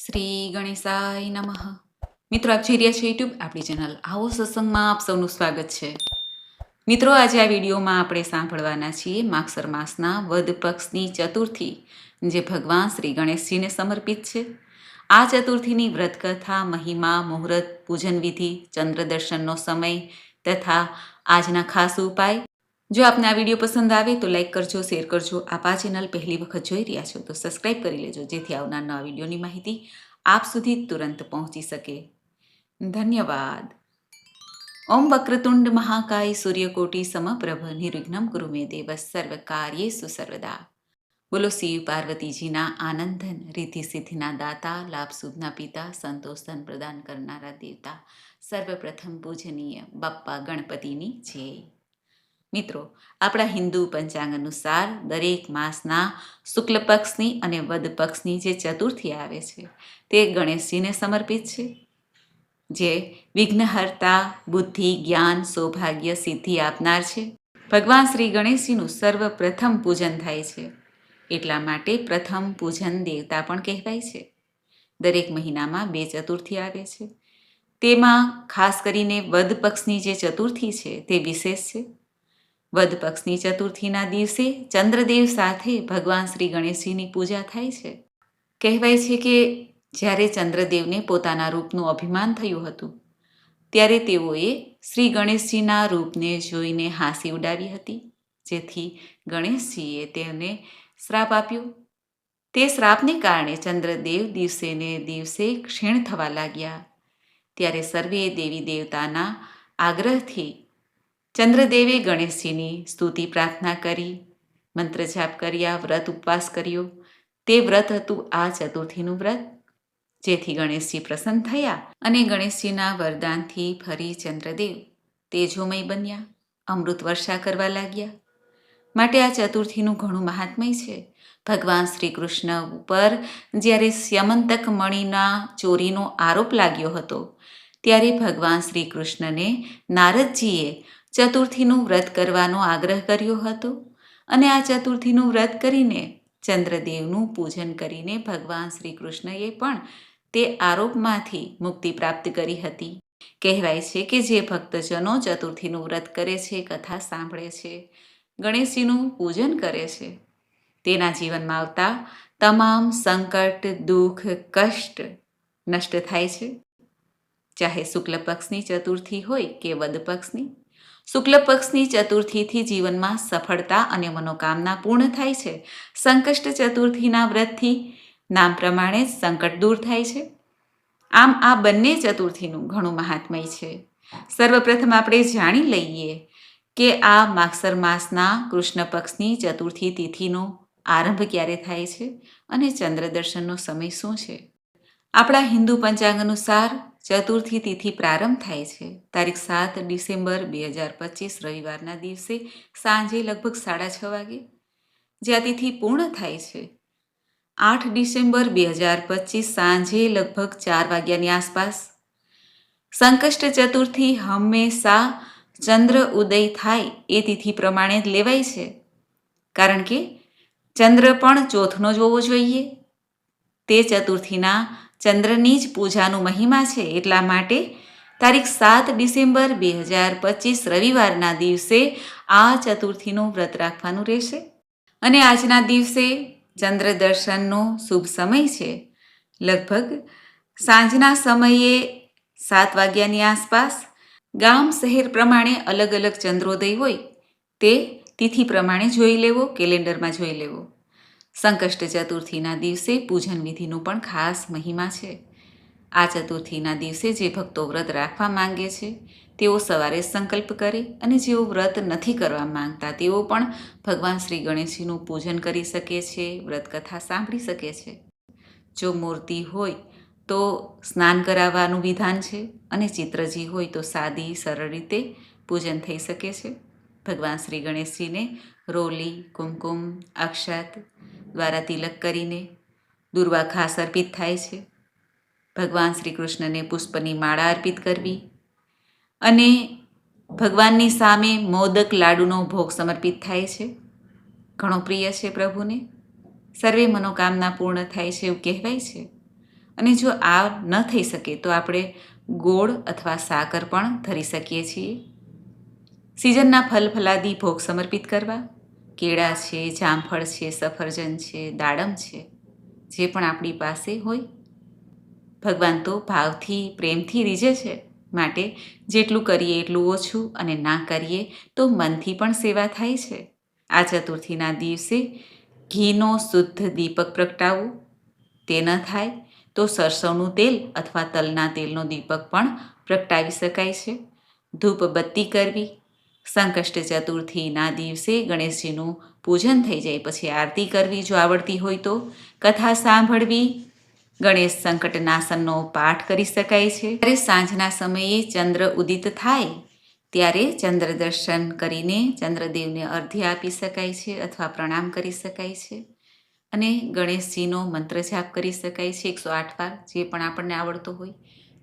શ્રી ગણેશાય નમઃ. મિત્રો, આપ જોઈ રહ્યા છો યુટ્યુબ આપણી ચેનલ આવો સત્સંગમાં આપ સૌનું સ્વાગત છે. મિત્રો, આજે આ વિડીયોમાં આપણે સાંભળવાના છીએ માગસર માસના વદ પક્ષની ચતુર્થી, જે ભગવાન શ્રી ગણેશજીને સમર્પિત છે. આ ચતુર્થીની વ્રતકથા, મહિમા, મુહૂર્ત, પૂજન વિધિ ચંદ્ર દર્શનનો સમય તથા આજના ખાસ ઉપાય જો આપને આ વીડિયો પસંદ આવે તો લાઈક કરજો, શેર કરજો. આપ આ ચેનલ પહેલી વખત જોઈ રહ્યા છો તો સબસ્ક્રાઈબ કરી લેજો, જેથી આવનાર નવા વિડીયોની માહિતી આપ સુધી તુરંત પહોંચી શકે. ધન્યવાદ. ઓમ વક્રતુંડ મહાકાય સૂર્યકોટી સમપ્રભ નિર્વિઘ્નમ કુરુ મે દેવ સર્વ કાર્યેસુ સર્વદા. બોલો શિવ પાર્વતીજીના આનંદન રીતિ સિદ્ધિના દાતા, લાભ શુભના પિતા સંતોષન પ્રદાન કરનારા દેવતા. સર્વપ્રથમ પૂજનીય બાપ્પા ગણપતિની જય. મિત્રો, આપણા હિન્દુ પંચાંગ અનુસાર દરેક માસના શુક્લ પક્ષની અને વદ પક્ષની જે ચતુર્થી આવે છે, તે ગણેશજીને સમર્પિત છે. જે વિઘ્નહર્તા, બુદ્ધિ, જ્ઞાન, સૌભાગ્ય, સિદ્ધિ આપનાર છે. ભગવાન શ્રી ગણેશજીનું સર્વપ્રથમ પૂજન થાય છે. એટલા માટે પ્રથમ પૂજન દેવતા પણ કહેવાય છે. દરેક મહિનામાં બે ચતુર્થી આવે છે. તેમાં ખાસ કરીને વદ પક્ષની જે ચતુર્થી છે, તે વિશેષ છે. વદ પક્ષની ચતુર્થીના દિવસે ચંદ્રદેવ સાથે ભગવાન શ્રી ગણેશજીની પૂજા થાય છે. કહેવાય છે કે જ્યારે ચંદ્રદેવને પોતાના રૂપનું અભિમાન થયું હતું, ત્યારે તેઓએ શ્રી ગણેશજીના રૂપને જોઈને હાંસી ઉડાવી હતી, જેથી ગણેશજીએ તેમને શ્રાપ આપ્યો. તે શ્રાપને કારણે ચંદ્રદેવ દિવસે ને દિવસે ક્ષીણ થવા લાગ્યા. ત્યારે સર્વે દેવી દેવતાના આગ્રહથી ચંદ્રદેવે ગણેશજીની સ્તુતિ પ્રાર્થના કરી, મંત્ર જાપ કર્યા, વ્રત ઉપવાસ કર્યો. તે વ્રત હતું આ ચતુર્થીનું વ્રત, જેથી ગણેશજી પ્રસન્ન થયા અને ગણેશજીના વરદાનથી ફરી ચંદ્રદેવ તેજોમય બન્યા, અમૃત વર્ષા કરવા લાગ્યા. માટે આ ચતુર્થીનું ઘણું મહાત્મય છે. ભગવાન શ્રી કૃષ્ણ ઉપર જ્યારે સ્યમંતક મણિના ચોરીનો આરોપ લાગ્યો હતો, ત્યારે ભગવાન શ્રી કૃષ્ણને નારદજીએ ચતુર્થીનું વ્રત કરવાનો આગ્રહ કર્યો હતો અને આ ચતુર્થીનું વ્રત કરીને ચંદ્રદેવનું પૂજન કરીને ભગવાન શ્રી કૃષ્ણએ પણ તે આરોપમાંથી મુક્તિ પ્રાપ્ત કરી હતી. કહેવાય છે કે જે ભક્તજનો ચતુર્થીનું વ્રત કરે છે, કથા સાંભળે છે, ગણેશજીનું પૂજન કરે છે, તેના જીવનમાં આવતા તમામ સંકટ, દુઃખ, કષ્ટ નષ્ટ થાય છે. ચાહે શુક્લ પક્ષની ચતુર્થી હોય કે વદ પક્ષની શુક્લ પક્ષની ચતુર્થીથી જીવનમાં સફળતા અને મનોકામના પૂર્ણ થાય છે. સંકષ્ટ ચતુર્થીના વ્રતથી નામ પ્રમાણે સંકટ દૂર થાય છે. આમ આ બંને ચતુર્થીનું ઘણું મહાત્મય છે. સર્વપ્રથમ આપણે જાણી લઈએ કે આ માગસર માસના કૃષ્ણ પક્ષની ચતુર્થી તિથિનો આરંભ ક્યારે થાય છે અને ચંદ્ર દર્શનનો સમય શું છે. આપણા હિન્દુ પંચાંગ અનુસાર ચતુર્થી તિથિ પ્રારંભ થાય છે. તારીખ સાત ડિસેમ્બર બે હજાર પચીસ, રવિવારના દિવસે સાંજે લગભગ સાડા છ વાગે. જ્યાં તિથિ પૂર્ણ થાય છે. આઠ ડિસેમ્બર બે હજાર પચીસ સાંજે લગભગ ચાર વાગ્યાની આસપાસ સંકષ્ટ ચતુર્થી હંમેશા ચંદ્ર ઉદય થાય એ તિથિ પ્રમાણે જ લેવાય છે. કારણ કે ચંદ્ર પણ ચોથનો જ હોવો જોઈએ. તે ચતુર્થીના ચંદ્રની જ પૂજાનું મહિમા છે એટલા માટે તારીખ સાત ડિસેમ્બર બે હજાર પચીસ રવિવારના દિવસે આ ચતુર્થીનું વ્રત રાખવાનું રહેશે. અને આજના દિવસે ચંદ્ર દર્શનનો શુભ સમય છે. લગભગ સાંજના સમયે સાત વાગ્યાની આસપાસ ગામ શહેર પ્રમાણે અલગ અલગ ચંદ્રોદય હોય તે તિથિ પ્રમાણે જોઈ લેવો, કેલેન્ડરમાં જોઈ લેવો. સંકષ્ટ ચતુર્થીના દિવસે પૂજન વિધિનું પણ ખાસ મહિમા છે. આ ચતુર્થીના દિવસે જે ભક્તો વ્રત રાખવા માંગે છે, તેઓ સવારે સંકલ્પ કરે અને જેઓ વ્રત નથી કરવા માંગતા, તેઓ પણ ભગવાન શ્રી ગણેશજીનું પૂજન કરી શકે છે વ્રત કથા સાંભળી શકે છે. જો મૂર્તિ હોય તો સ્નાન કરાવવાનું વિધાન છે અને ચિત્રજી હોય તો સાદી, સરળ રીતે પૂજન થઈ શકે છે. ભગવાન શ્રી ગણેશજીને રોલી, કુમકુમ, અક્ષત દ્વારા તિલક કરીને દુર્વા ખાસ અર્પિત થાય છે. ભગવાન શ્રી કૃષ્ણને પુષ્પની માળા અર્પિત કરવી અને ભગવાનની સામે મોદક લાડુનો ભોગ સમર્પિત થાય છે. ઘણો પ્રિય છે પ્રભુને. સર્વે મનોકામના પૂર્ણ થાય છે એવું કહેવાય છે. અને જો આ ન થઈ શકે તો આપણે ગોળ અથવા સાકર પણ ધરી શકીએ છીએ. સિઝનના ફલ ફલાદી ભોગ સમર્પિત કરવા કેળા છે, જામફળ છે, સફરજન છે, દાડમ છે, જે પણ આપણી પાસે હોય. ભગવાન તો ભાવથી, પ્રેમથી રીઝે છે. માટે જેટલું કરીએ એટલું ઓછું અને ના કરીએ તો મનથી પણ સેવા થાય છે. આ ચતુર્થીના દિવસે ઘીનો શુદ્ધ દીપક પ્રગટાવવો તે ન થાય તો સરસવનું તેલ અથવા તલના તેલનો દીપક પણ પ્રગટાવી શકાય છે. ધૂપ બત્તી કરવી સંકષ્ટ ચતુર્થીના દિવસે ગણેશજીનું પૂજન થઈ જાય. પછી આરતી કરવી જો આવડતી હોય તો કથા સાંભળવી ગણેશ સંકટનાશનનો પાઠ કરી શકાય છે. ત્યારે સાંજના સમયે ચંદ્ર ઉદિત થાય, ત્યારે ચંદ્ર દર્શન કરીને ચંદ્રદેવને અર્ધ્ય આપી શકાય છે અથવા પ્રણામ કરી શકાય છે. અને ગણેશજીનો મંત્ર જાપ કરી શકાય છે એકસો આઠ વાર, જે પણ આપણને આવડતો હોય.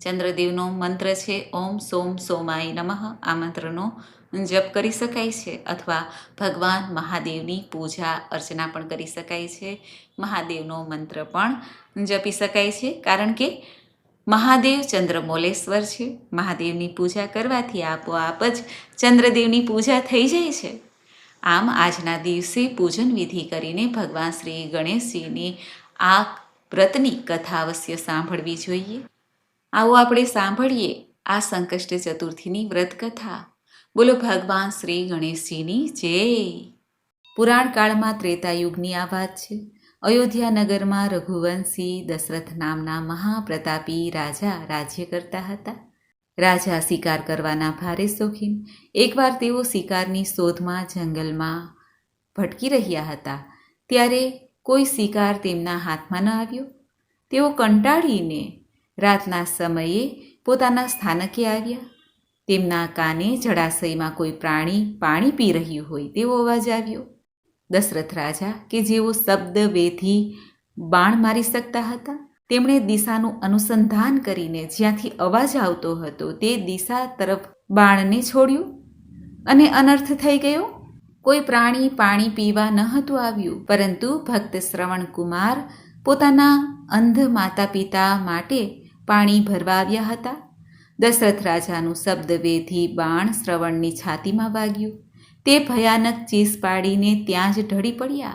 ચંદ્રદેવનો મંત્ર છે, ઓમ સોમ સોમાય નમઃ, આ મંત્રનો જપ કરી શકાય છે અથવા ભગવાન મહાદેવની પૂજા અર્ચના પણ કરી શકાય છે. મહાદેવનો મંત્ર પણ જપી શકાય છે. કારણ કે મહાદેવ ચંદ્રમોલેશ્વર છે. મહાદેવની પૂજા કરવાથી આપોઆપ જ ચંદ્રદેવની પૂજા થઈ જાય છે. આમ આજના દિવસે પૂજન વિધિ કરીને ભગવાન શ્રી ગણેશજીની આ વ્રતની કથા અવશ્ય સાંભળવી જોઈએ. આવો આપણે સાંભળીએ આ સંકષ્ટ ચતુર્થીની વ્રત કથા બોલો ભગવાન શ્રી ગણેશજીની જય. પુરાણ કાળમાં ત્રેતાયુગની આ વાત છે. અયોધ્યા નગરમાં રઘુવંશી દશરથ નામના મહાપ્રતાપી રાજા રાજ્ય કરતા હતા. રાજા શિકાર કરવાના ભારે શોખીન. એકવાર તેઓ શિકારની શોધમાં જંગલમાં ભટકી રહ્યા હતા. ત્યારે કોઈ શિકાર તેમના હાથમાં ન આવ્યો. તેઓ કંટાળીને રાતના સમયે પોતાના સ્થાનકે આવ્યા. તેમના કાને જળાશયમાં કોઈ પ્રાણી પાણી પી રહ્યું હોય તેવો અવાજ આવ્યો. દશરથ રાજા કે જેઓ શબ્દ વેધી બાણ મારી શકતા હતા, તેમણે દિશાનું અનુસંધાન કરીને જ્યાંથી અવાજ આવતો હતો તે દિશા તરફ બાણને છોડ્યું અને અનર્થ થઈ ગયો. કોઈ પ્રાણી પાણી પીવા ન હતું આવ્યું, પરંતુ ભક્ત શ્રવણ કુમાર પોતાના અંધ માતા પિતા માટે પાણી ભરવા આવ્યા હતા. દશરથ રાજાનું શબ્દવેધી બાણ શ્રવણની છાતીમાં વાગ્યું. તે ભયાનક ચીસ પાડીને ત્યાં જ ઢળી પડ્યા.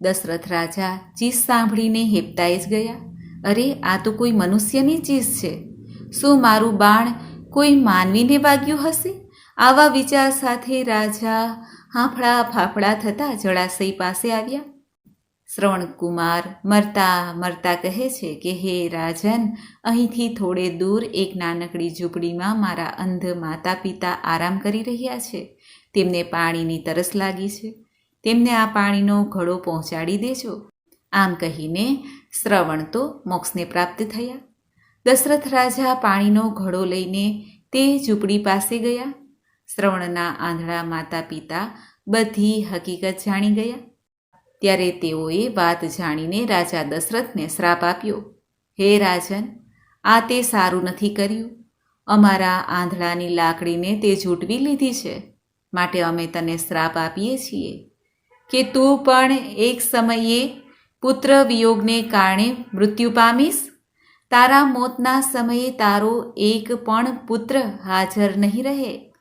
દશરથ રાજા ચીસ સાંભળીને હેપતાઈ જ ગયા. અરે, આ તો કોઈ મનુષ્યની ચીસ છે. શું મારું બાણ કોઈ માનવીને વાગ્યું હશે? આવા વિચાર સાથે રાજા હાંફળા ફાફડા થતાં જળાશય પાસે આવ્યા. શ્રવણકુમાર મરતા મરતા કહે છે કે, હે રાજન, અહીંથી થોડે દૂર એક નાનકડી ઝૂંપડીમાં મારા અંધ માતા પિતા આરામ કરી રહ્યા છે. તેમને પાણીની તરસ લાગી છે. તેમને આ પાણીનો ઘડો પહોંચાડી દેજો. આમ કહીને શ્રવણ તો મોક્ષને પ્રાપ્ત થયા. દશરથ રાજા પાણીનો ઘડો લઈને તે ઝૂંપડી પાસે ગયા. શ્રવણના આંધળા માતા પિતા બધી હકીકત જાણી ગયા. ત્યારે તેઓએ વાત જાણીને રાજા દશરથને શ્રાપ આપ્યો, હે રાજન, આ તે સારું નથી કર્યું. અમારા આંધળાની લાકડીને તે ઝૂંટવી લીધી છે. માટે અમે તને શ્રાપ આપીએ છીએ કે તું પણ એક સમયે પુત્ર વિયોગને કારણે મૃત્યુ પામીશ? તારા મોતના સમયે તારો એક પણ પુત્ર હાજર નહીં રહે.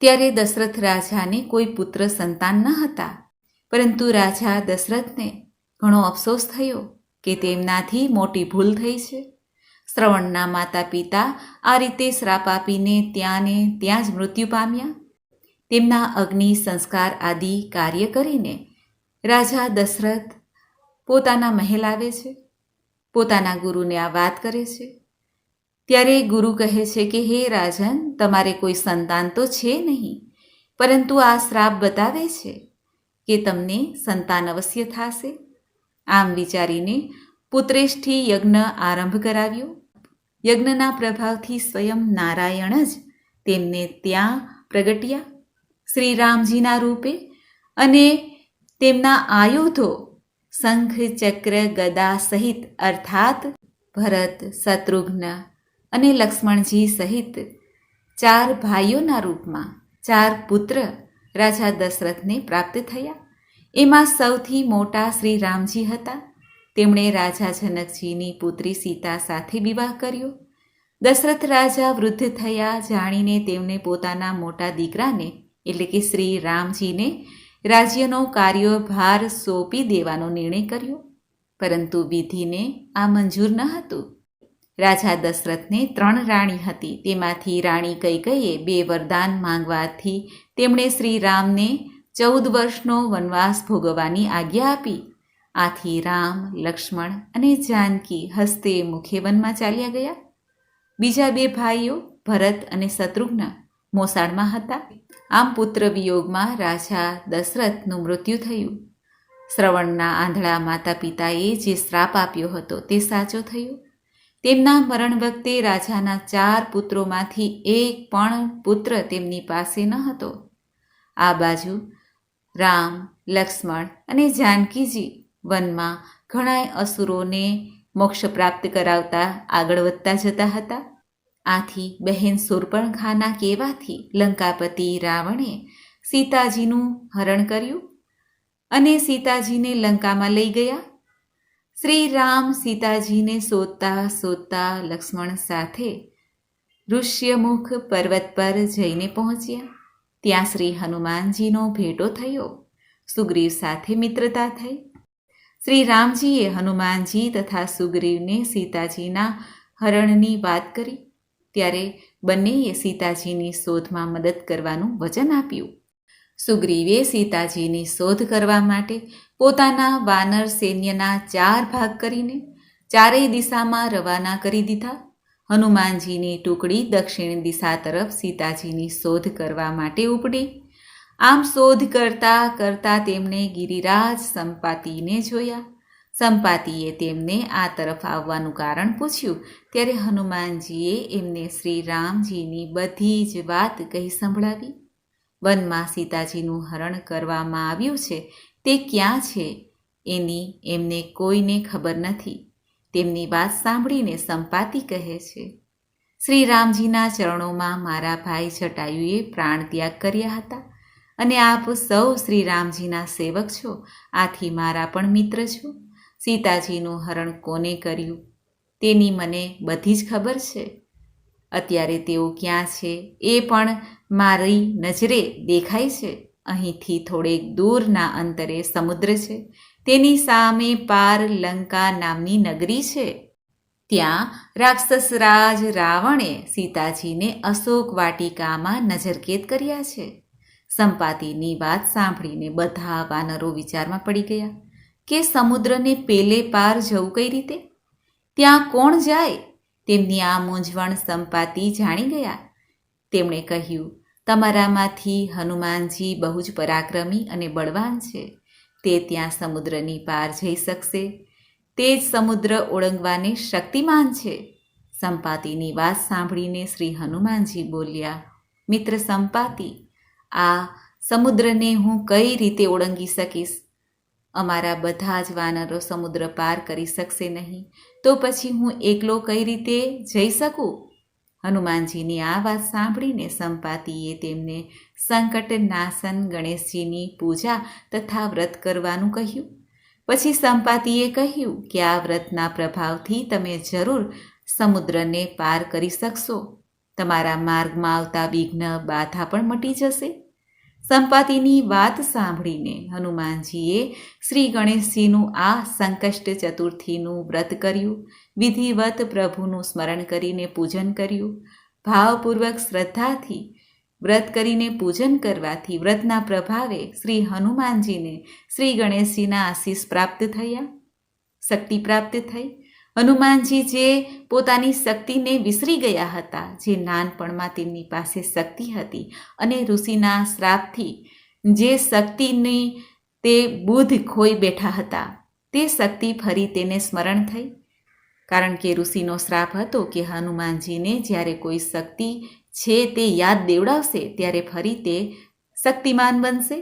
ત્યારે દશરથ રાજાને કોઈ પુત્ર સંતાન ન હતા. પરંતુ રાજા દશરથને ઘણો અફસોસ થયો કે તેમનાથી મોટી ભૂલ થઈ છે. શ્રવણના માતા પિતા આ રીતે શ્રાપ આપીને ત્યાં ને ત્યાં જ મૃત્યુ પામ્યા. તેમના અગ્નિ સંસ્કાર આદિ કાર્ય કરીને રાજા દશરથ પોતાના મહેલ આવે છે. પોતાના ગુરુને આ વાત કરે છે. ત્યારે ગુરુ કહે છે કે, હે રાજન, તમારે કોઈ સંતાન તો છે નહીં, પરંતુ આ શ્રાપ બતાવે છે. કે તમને સંતાન અવશ્ય થશે? આમ વિચારીને પુત્રેષ્ઠી યજ્ઞ આરંભ કરાવ્યો. યજ્ઞના પ્રભાવથી સ્વયં નારાયણ જ તેમને ત્યાં પ્રગટ્યા. શ્રીરામજીના રૂપે અને તેમના આયુધો શંખ, ચક્ર, ગદા સહિત અર્થાત ભરત, શત્રુઘ્ન અને લક્ષ્મણજી સહિત ચાર ભાઈઓના રૂપમાં ચાર પુત્ર રાજા દશરથને પ્રાપ્ત થયા. એમાં સૌથી મોટા શ્રી રામજી હતા. તેમણે રાજા જનકજીની પુત્રી સીતા સાથે વિવાહ કર્યો. દશરથ રાજા વૃદ્ધ થયા જાણીને તેમણે પોતાના મોટા દીકરાને, એટલે કે શ્રી રામજીને, રાજ્યનો કાર્યભાર સોંપી દેવાનો નિર્ણય કર્યો. પરંતુ વિધિને આ મંજૂર ન હતું. રાજા દશરથને ત્રણ રાણી હતી. તેમાંથી રાણી કૈકઈએ બે વરદાન માંગવાથી તેમણે શ્રી રામને ચૌદ વર્ષનો વનવાસ ભોગવવાની આજ્ઞા આપી. આથી રામ, લક્ષ્મણ અને જાનકી હસ્તે મુખે વનમાં ચાલ્યા ગયા. બીજા બે ભાઈઓ ભરત અને શત્રુઘ્ન મોસાળમાં હતા. આમ પુત્ર વિયોગમાં રાજા દશરથનું મૃત્યુ થયું. શ્રવણના આંધળા માતા પિતાએ જે શ્રાપ આપ્યો હતો તે સાચો થયો. તેમના મરણ વખતે રાજાના ચાર પુત્રોમાંથી એક પણ પુત્ર તેમની પાસે ન હતો. આ બાજુ રામ, લક્ષ્મણ અને જાનકીજી વનમાં ઘણા અસુરોને મોક્ષ પ્રાપ્ત કરાવતા આગળ વધતા જતા હતા. આથી બહેન સુરપણખાના કહેવાથી લંકાપતિ રાવણે સીતાજીનું હરણ કર્યું અને સીતાજીને લંકામાં લઈ ગયા. શ્રી રામ સીતાજીને શોધતા શોધતા લક્ષ્મણ સાથે ઋષ્યમુખ પર્વત પર જઈને પહોંચ્યા. ત્યાં શ્રી હનુમાનજીનો ભેટો થયો. સુગ્રીવ સાથે મિત્રતા થઈ. શ્રી રામજીએ હનુમાનજી તથા સુગ્રીવને સીતાજીના હરણની વાત કરી. ત્યારે બંનેએ સીતાજીની શોધમાં મદદ કરવાનું વચન આપ્યું. સુગ્રીવે સીતાજીની શોધ કરવા માટે પોતાના વાનર સૈન્યના ચાર ભાગ કરીને ચારેય દિશામાં રવાના કરી દીધા. હનુમાનજીની ટુકડી દક્ષિણ દિશા તરફ સીતાજીની શોધ કરવા માટે ઉપડી. આમ શોધ કરતા કરતા તેમણે ગિરિરાજ સંપાતિને જોયા. સંપાતિએ તેમને આ તરફ આવવાનું કારણ પૂછ્યું. ત્યારે હનુમાનજીએ એમને શ્રી રામજીની બધી જ વાત કહી સંભળાવી. વનમાં સીતાજીનું હરણ કરવામાં આવ્યું છે. તે ક્યાં છે? એની એમને કોઈને ખબર નથી. તેમની વાત સાંભળીને સંપાતિ કહે છે, શ્રી રામજીના ચરણોમાં મારા ભાઈ જટાયુએ પ્રાણ ત્યાગ કર્યા હતા અને આપ સૌ શ્રી રામજીના સેવક છો. આથી મારા પણ મિત્ર છો. સીતાજીનું હરણ કોને કર્યું? તેની મને બધી જ ખબર છે. અત્યારે તેઓ ક્યાં છે એ પણ મારી નજરે દેખાય છે. અહીંથી થોડેક દૂરના અંતરે સમુદ્ર છે. તેની સામે પાર લંકા નામની નગરી છે. ત્યાં રાક્ષસરાજ રાવણે સીતાજીને અશોક વાટિકામાં નજરકેદ કર્યા છે. સંપાતિની વાત સાંભળીને બધા વાનરો વિચારમાં પડી ગયા કે સમુદ્રને પેલે પાર જવું કઈ રીતે? ત્યાં કોણ જાય? તેમની આ મૂંઝવણ સંપાતિ જાણી ગયા. તેમણે કહ્યું તમારામાંથી હનુમાનજી બહુ જ પરાક્રમી અને બળવાન છે. તે ત્યાં સમુદ્રની પાર જઈ શકશે. તે જ સમુદ્ર ઓળંગવાને શક્તિમાન છે. સંપાતિની વાત સાંભળીને શ્રી હનુમાનજી બોલ્યા, મિત્ર સંપાતિ, આ સમુદ્રને હું કઈ રીતે ઓળંગી શકીશ? અમારા બધા જ વાનરો સમુદ્ર પાર કરી શકશે નહીં. તો પછી હું એકલો કઈ રીતે જઈ શકું? હનુમાનજીની આ વાત સાંભળીને સંપાતિએ તેમને સંકટ નાસન ગણેશજીની પૂજા તથા વ્રત કરવાનું કહ્યું. પછી સંપાતિએ કહ્યું કે આ વ્રતના પ્રભાવથી તમે જરૂર સમુદ્રને પાર કરી શકશો. તમારા માર્ગમાં આવતા વિઘ્ન બાધા પણ મટી જશે. સંપાતિની વાત સાંભળીને હનુમાનજીએ શ્રી ગણેશજીનું આ સંકષ્ટ ચતુર્થીનું વ્રત કર્યું, વિધિવત પ્રભુનું સ્મરણ કરીને પૂજન કર્યું, ભાવપૂર્વક શ્રદ્ધાથી વ્રત કરીને પૂજન કરવાથી વ્રતના પ્રભાવે શ્રી હનુમાનજીને શ્રી ગણેશજીના આશીષ પ્રાપ્ત થયા, શક્તિ પ્રાપ્ત થઈ હનુમાનજી જે પોતાની શક્તિને વિસરી ગયા હતા, જે નાનપણમાં તેમની પાસે શક્તિ હતી અને ઋષિના શ્રાપથી જે શક્તિની તે બુદ્ધ ખોઈ બેઠા હતા, તે શક્તિ ફરી તેને સ્મરણ થઈ. કારણ કે ઋષિનો શ્રાપ હતો કે હનુમાનજીને જ્યારે કોઈ શક્તિ છે તે યાદ દેવડાવશે, ત્યારે ફરી તે શક્તિમાન બનશે.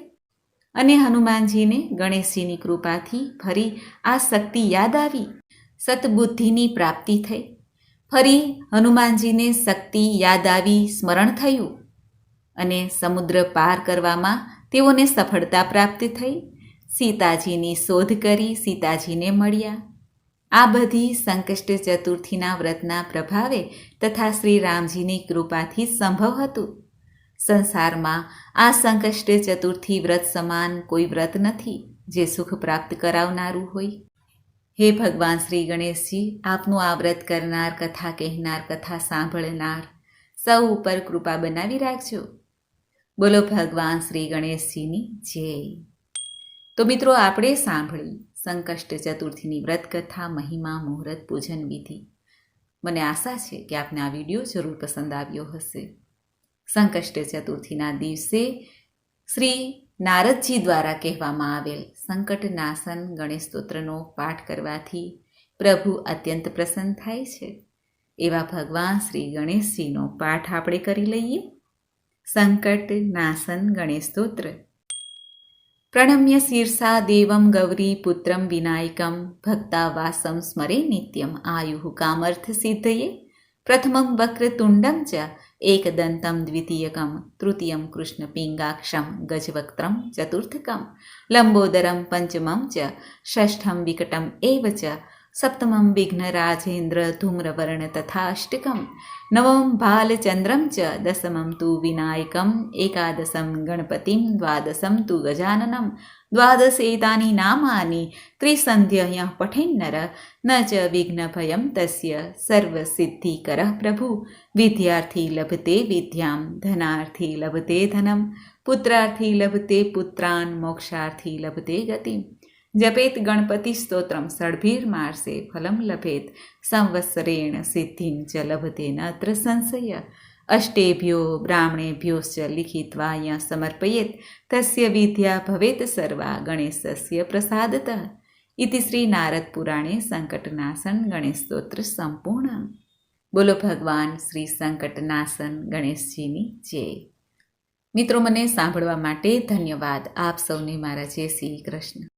અને હનુમાનજીને ગણેશજીની કૃપાથી ફરી આ શક્તિ યાદ આવી. સતબુદ્ધિની પ્રાપ્તિ થઈ. ફરી હનુમાનજીને શક્તિ, યાદ આવી, સ્મરણ થયું અને સમુદ્ર પાર કરવામાં તેઓને સફળતા પ્રાપ્ત થઈ. સીતાજીની શોધ કરી સીતાજીને મળ્યા. આ બધી સંકષ્ટ ચતુર્થીના વ્રતના પ્રભાવે તથા શ્રી રામજીની કૃપાથી સંભવ હતું. સંસારમાં આ સંકષ્ટ ચતુર્થી વ્રત સમાન કોઈ વ્રત નથી જે સુખ પ્રાપ્ત કરાવનારું હોય. હે ભગવાન શ્રી ગણેશજી, આપનું આ વ્રત કરનાર, કથા કહેનાર, કથા સાંભળનાર સૌ ઉપર કૃપા બનાવી રાખજો. બોલો ભગવાન શ્રી ગણેશજીની જય. તો મિત્રો, આપણે સાંભળી સંકષ્ટ ચતુર્થીની વ્રત કથા, મહિમા, મુહૂર્ત, પૂજન વિધિ. મને આશા છે કે આપને આ વીડિયો જરૂર પસંદ આવ્યો હશે. સંકષ્ટ ચતુર્થીના દિવસે શ્રી નારદજી દ્વારા કહેવામાં આવેલ સંકટ નાસન ગણેશ સ્તોત્રનો પાઠ કરવાથી પ્રભુ અત્યંત પ્રસન્ન થાય છે. એવા ભગવાન શ્રી ગણેશજીનો પાઠ આપણે કરી લઈએ. સંકટ નાસન ગણેશ સ્તોત્ર. પ્રણમ્ય શીર્ષા દેવમ ગૌરી પુત્રમ વિનાયકમ ભક્તાવાસમ સ્મરે નિત્યમ આયુ કામર્થ સિદ્ધયે. પ્રથમમ વક્રતુંડમ ચ એકદંતમ દ્વિતીયકમ તૃતીયમ કૃષ્ણપિંગાક્ષમ ગજવક્ત્રમ ચતુર્થકમ લંબોદરમ પંચમમ ચ ષષ્ઠમ વિકટમ એવ ચ સપ્તમમ વિઘ્નરાજેન્દ્ર ધૂમ્રવર્ણ તથા અષ્ટકમ નવમ ભાલચંદ્રમ ચ દસમમ તુ વિનાયકમ એકાદશમ ગણપતિમ દ્વાદશમ તુ ગજાનનમ દ્વાદશેતાની નામાની ત્રિસંધ્ય પઠેન્નર ન ચ વિઘ્નભયમ તસ્ય સર્વસિદ્ધિકર પ્રભુ વિદ્યાર્થી લભતે વિદ્યામ ધનાર્થી લભતે ધનમ પુત્રાર્થી લભતે પુત્રાન મોક્ષાર્થી લભતે ગતિમ જપેત ગણપતિ સ્તોત્રમ ષડભીર્માર્ષે ફલમ લભેત સંવત્સરેણ સિદ્ધિમ ચ લભતે નત્ર સંશય અષ્ટેભ્યો બ્રાહ્મણેભ્યોશ્ચ લિખિત્વા સમર્પયેત તસ્ય વિદ્યા ભવેત સર્વા ગણેશસ્ય પ્રસાદતઃ ઇતિ શ્રી નારદ પુરાણે સંકટનાશન ગણેશ સ્તોત્ર સંપૂર્ણ બોલો ભગવાન શ્રી સંકટનાશન ગણેશજીની જય મિત્રો મને સાંભળવા માટે ધન્યવાદ। આપ સૌને મારા જય શ્રી કૃષ્ણ।